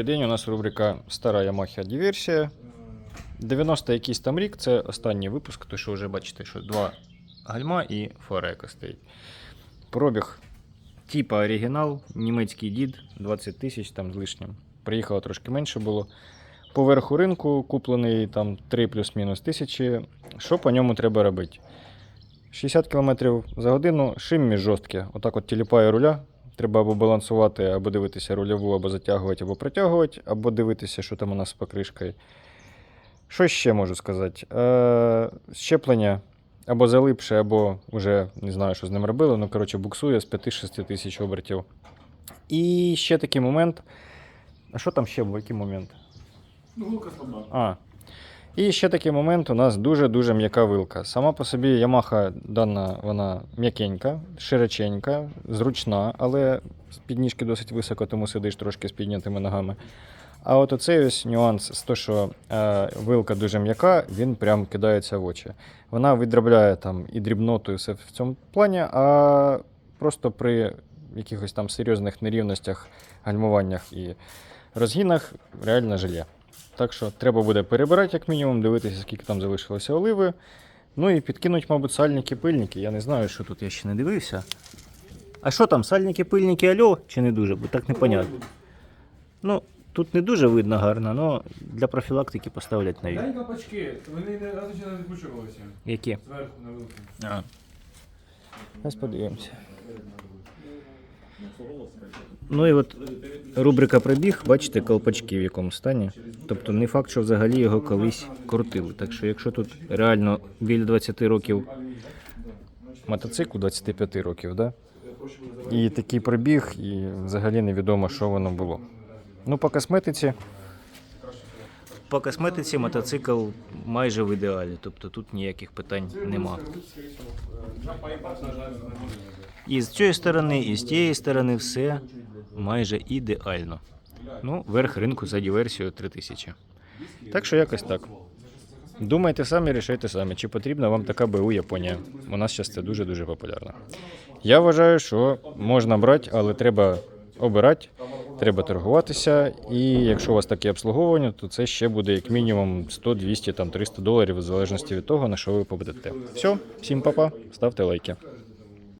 Добрий день, у нас рубрика Стара Yamaha Диверсія. 90 якийсь там рік, це останній випуск, то що вже бачите, що два гальма і фара яка стоїть. Пробіг типа оригінал, німецький дід, 20 тисяч там з лишнім. Приїхало трошки менше було. По верху ринку куплений там 3 плюс-мінус тисячі. Що по ньому треба робити? 60 км за годину, шиммі жорсткі. Отак от тіліпає руля. Треба або балансувати, або дивитися рульову, або затягувати, або протягувати, або дивитися, що там у нас з покришкою. Що ще можу сказати? Е, щеплення або залипше, або вже не знаю, що з ним робили. Ну, коротше, буксує з 5-6 тисяч обертів. І ще такий момент. А що там ще був? Який момент? Ну, вилка слаба. А. І ще такий момент у нас дуже-дуже м'яка вилка. Сама по собі Yamaha дана вона м'якенька, широченька, зручна, але підніжки досить високо, тому сидиш трошки з піднятими ногами. А от оцей ось нюанс з того, що е, вилка дуже м'яка, він прям кидається в очі. Вона відробляє там і дрібноту, і все в цьому плані, а просто при якихось там серйозних нерівностях, гальмуваннях і розгінах реально желе. Так що треба буде перебирати, як мінімум, дивитися, скільки там залишилося оливи. Ну і підкинуть, мабуть, сальники, пильники. Я не знаю, що тут я ще не дивився. А що там, сальники, пильники, альо, чи не дуже? Бо так непонятно. Ну, тут не дуже видно гарно, але для профілактики поставлять нові. Дай капачки, вони не разу ще не відкручувалися. Які? Зверху на вилку. А. Зараз подивимося. Ну і от рубрика пробіг, бачите, колпачки в якому стані. Тобто не факт, що взагалі його колись крутили. Так що якщо тут реально біля 20 років мотоцикл, 25 років, да? і такий пробіг, і взагалі невідомо, що воно було. Ну, по косметиці. По косметиці мотоцикл майже в ідеалі, тобто тут ніяких питань нема. І з цієї сторони, і з тієї сторони все майже ідеально. Ну, верх ринку за диверсію 3000. Так що якось так. Думайте самі, рішайте самі, чи потрібна вам така БУ Японія. У нас зараз це дуже-дуже популярно. Я вважаю, що можна брати, але треба обирати, треба торгуватися. І якщо у вас таке обслуговування, то це ще буде як мінімум 100, 200, там 300 доларів, в залежності від того, на що ви попадете. Все, всім па-па, ставте лайки.